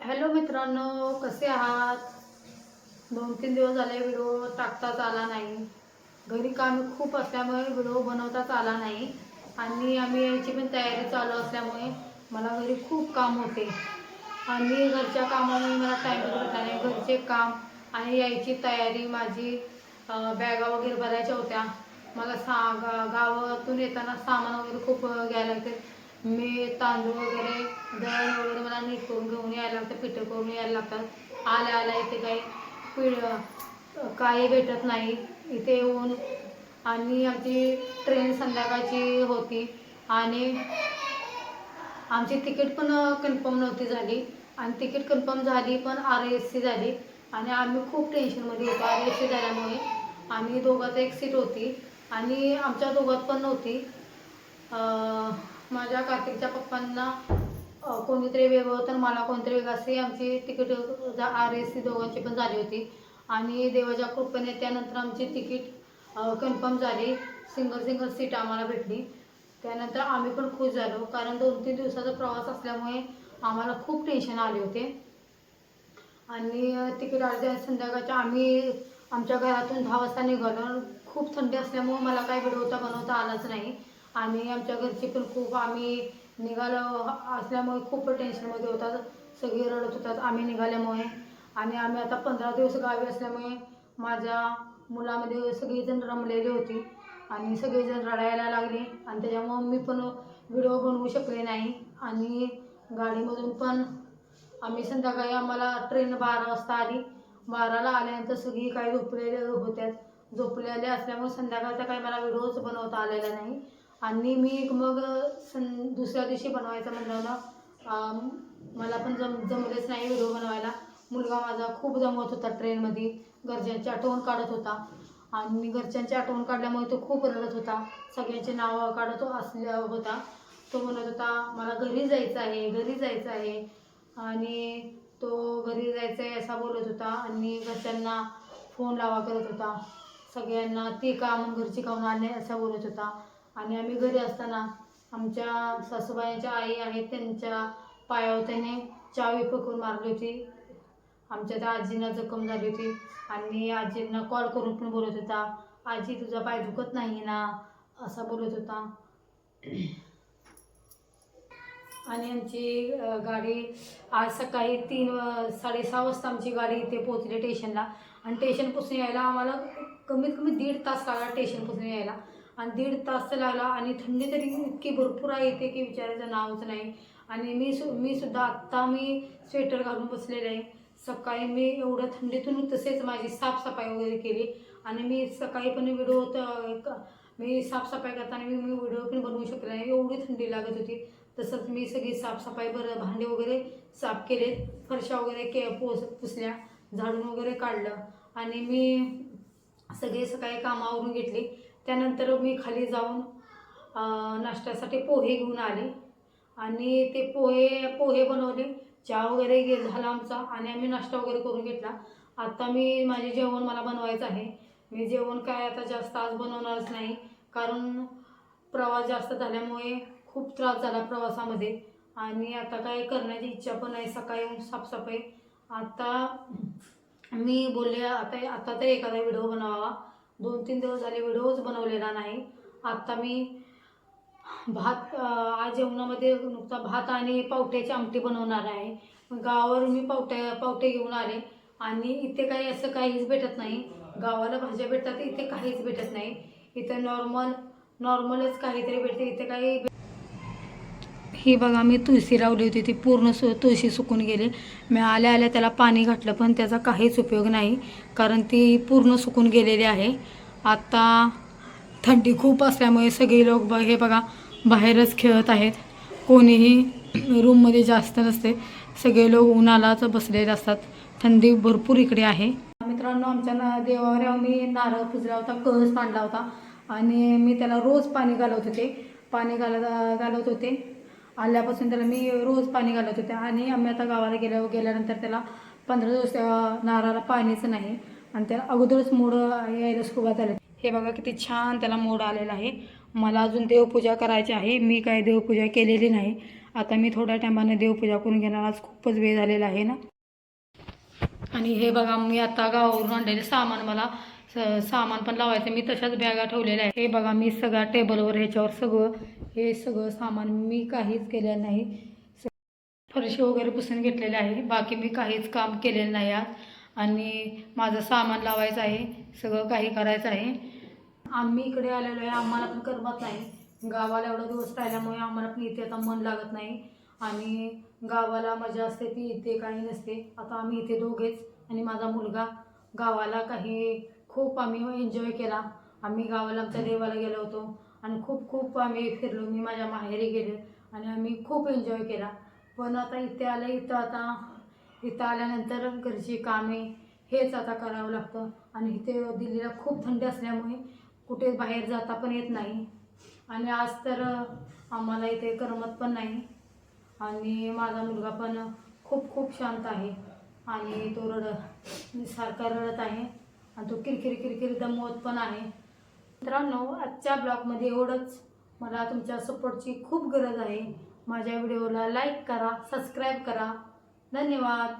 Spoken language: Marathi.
हॅलो मित्रांनो कसे आहात? दोन तीन दिवस झाले व्हिडिओ टाकताच आला नाही. घरी काम खूप असल्यामुळे व्हिडिओ बनवताच आला नाही. आणि आम्ही यायची पण तयारी चालू असल्यामुळे मला घरी खूप काम होते. आणि घरच्या कामामुळे मला टाईम भेटत नाही. घरचे काम आणि यायची तयारी माझी बॅगा वगैरे भरायच्या होत्या. मला सा गा गावातून येताना सामान वगैरे खूप घ्यायला लागते. मी तांदूळ वगैरे दळण वगैरे मला नीट करून घेऊन यायला लागतं पिठं करून यायला लागतात. आल्या आल्या इथे काही पिढ काही भेटत नाही. इथे येऊन आणि आमची ट्रेन संध्याकाळची होती आणि आमची तिकीट पण कन्फर्म नव्हती झाली. आणि तिकीट कन्फर्म झाली पण आर एस सी झाली. आणि आम्ही खूप टेन्शनमध्ये होतो आर एस सी झाल्यामुळे. आणि दोघात एक सीट होती. आणि आमच्या दोघात पण नव्हती. माझ्या कार्तिकच्या पप्पांना कोणीतरी वेगळं होतं मला कोणतरी वेगळं असे आमची तिकीट आर एस सी दोघांची पण झाली होती. आणि देवाच्या कृपेने त्यानंतर आमची तिकीट कन्फर्म झाली. सिंगल सिंगल सीट आम्हाला भेटली. त्यानंतर आम्ही पण खुश झालो कारण दोन तीन दिवसाचा प्रवास असल्यामुळे आम्हाला खूप टेन्शन आले होते. आणि तिकीट अर्ध्या संध्याकाळच्या आम्ही आमच्या घरातून दहा वाजता निघालो. खूप थंडी असल्यामुळे मला काही व्हिडिओ बनवता आलाच नाही. आणि आमच्या घरचे पण खूप आम्ही निघालो असल्यामुळे खूप टेन्शनमध्ये होतात. सगळे रडत होतात. आम्ही निघाल्यामुळे. आणि आम्ही आता पंधरा दिवस गावी असल्यामुळे माझ्या मुलामध्ये सगळीजण रमलेली होती. आणि सगळेजण रडायला लागले. आणि त्याच्यामुळं मी पण व्हिडिओ बनवू शकले नाही. आणि गाडीमधून पण आम्ही संध्याकाळी आम्हाला ट्रेन बारा वाजता आली. बाराला आल्यानंतर सगळी काही झोपलेल्या होत्या. झोपलेल्या असल्यामुळे संध्याकाळचा काही मला व्हिडिओच बनवता आलेला नाही. आणि मी मग सं दुसऱ्या दिवशी बनवायचं म्हणलं ना मला पण जम जमलेच नाही व्हिडिओ बनवायला. मुलगा माझा खूप जमवत होता ट्रेनमध्ये. घरच्यांची आठवण काढत होता. आणि घरच्यांची आठवण काढल्यामुळे तो खूप रडत होता. सगळ्यांचे नावं काढत असल्या होता. तो म्हणत होता मला घरी जायचं आहे घरी जायचं आहे. आणि तो घरी जायचं आहे असा बोलत होता. आणि घरच्यांना फोन लावा करत होता. सगळ्यांना ती का मग घरची काऊन आले असा बोलत होता. आणि आम्ही घरी असताना आमच्या सासूबाईंच्या आई आहेत त्यांच्या पायावर त्याने चावी पकडून मारली होती. आमच्या त्या आजींना जखम झाली होती. आणि आजींना कॉल करून पण बोलत होता आजी तुझा पाय दुखत नाही ना? असा बोलत होता. आणि आमची गाडी आज सकाळी तीन साडेसहा वाजता आमची गाडी इथे पोहोचली स्टेशनला आणि टेशनपासून यायला आम्हाला कमीत कमी दीड तास लागला टेशनपासून यायला. आणि दीड तास लागला आणि थंडी तरी इतकी भरपूर आहे इथे की विचारायचं नावच नाही. आणि मी सु मी सुद्धा आत्ता मी स्वेटर घालून बसलेले आहे. सकाळी मी एवढ्या थंडीतून तसेच माझी साफसफाई वगैरे केली आणि मी सकाळी पण व्हिडिओ त- मी साफसफाई करताना मी मी व्हिडिओ पण बनवू शकले नाही. एवढी थंडी लागत होती. तसंच मी सगळी साफसफाई बरं भांडे वगैरे साफ केले. फरशा वगैरे के पोस पुसल्या. झाडून वगैरे काढलं. आणि मी सगळे सकाळी कामावरून घेतली. त्यानंतर मी खाली जाऊन नाश्त्यासाठी पोहे घेऊन आले. आणि ते पोहे पोहे बनवले. चहा वगैरे घे झाला आमचा आणि आम्ही नाश्ता वगैरे करून घेतला. आता मी माझे जेवण मला बनवायचं आहे. मी जेवण काय आता जास्त आज बनवणारच नाही. कारण प्रवास जास्त झाल्यामुळे खूप त्रास झाला प्रवासामध्ये. आणि आता काय करण्याची इच्छा पण नाही. सकाळी येऊन साफसफाई. आता मी बोलले आता आता तर एखादा व्हिडिओ बनवावा. दोन तीन दिवस झाले विडोज बनवलेला नाही. आत्ता मी भात आज जेवणामध्ये नुकता भात आणि पावट्याची आमटी बनवणार आहे. गावावर मी पावट्या पावटे घेऊन आले आणि इथे काही असं काहीच भेटत नाही. गावाला भाज्या भेटतात इथे काहीच भेटत नाही. इथे नॉर्मल नॉर्मलच काहीतरी भेटते. इथे काही ही बघा मी तुळशी लावली होती ती पूर्ण सु तुळशी सुकून गेली. मी आल्या आल्या त्याला पाणी घातलं पण त्याचा काहीच उपयोग नाही कारण ती पूर्ण सुकून गेलेली आहे. आत्ता थंडी खूप असल्यामुळे सगळे लोक ब हे बघा बाहेरच खेळत आहेत. कोणीही रूममध्ये जास्त नसते. सगळे लोक उन्हालाच बसलेले असतात. थंडी भरपूर इकडे आहे. मित्रांनो आमच्या ना देवावर आम्ही नारळ पुजला होता कळस मांडला होता. आणि मी त्याला रोज पाणी घालवत होते. पाणी घालत घालवत होते. आल्यापासून त्याला मी रोज पाणी घालत होते. आणि आम्ही आता गावाला गेल्या गेल्यानंतर त्याला पंधरा दिवस नारळाला पाणीच नाही. आणि त्याला अगोदरच मोड यायला सुरुवात झाली. हे बघा किती छान त्याला मोड आलेला आहे. मला अजून देवपूजा करायची आहे. मी काय देवपूजा केलेली नाही. आता मी थोड्या टायमाने देवपूजा करून घेणार. आज खूपच वेळ झालेला आहे ना. आणि हे बघा मी आता गावावरून आणलेले सामान मला स- सामान पण लावायचं. मी तशाच बॅगा ठेवलेल्या आहे हे बघा मी सगळ्या टेबलवर ह्याच्यावर सगळं हे सगळं सामान मी काहीच केलेलं नाही. फरशी वगैरे पुसून घेतलेले आहे. बाकी मी काहीच काम केलेलं नाही आज. आणि माझं सामान लावायचं आहे. सगळं काही करायचं आहे. आम्ही इकडे आलेलो आहे. आम्हाला पण करमत नाही. गावाला एवढा दिवस राहिल्यामुळे आम्हाला पण इथे आता मन लागत नाही. आणि गावाला मजा असते ती इथे काही नसते. आता आम्ही इथे दोघेच आणि माझा मुलगा गावाला काही खूप आम्ही एन्जॉय केला. आम्ही गावाला आमच्या देवाला गेलो होतो. आणि खूप खूप आम्ही फिरलो. मी माझ्या माहेरी गेले आणि आम्ही खूप एन्जॉय केला. पण आता इथे आलं इथं आता इथं आल्यानंतर घरची कामे हेच आता करावं लागतं. आणि इथे दिल्लीला खूप थंडी असल्यामुळे कुठे बाहेर जाता पण येत नाही. आणि आज तर आम्हाला इथे करमत पण नाही. आणि माझा मुलगा पण खूप खूप शांत आहे. आणि तो रड सारखा रडत आहे. आणि तो किरकिर किरकिर दमवत पण आहे. मित्रांनो आजच्या ब्लॉगमध्ये एवढंच. मला तुमच्या सपोर्टची खूप गरज आहे. माझ्या व्हिडिओला लाईक करा सबस्क्राईब करा. धन्यवाद.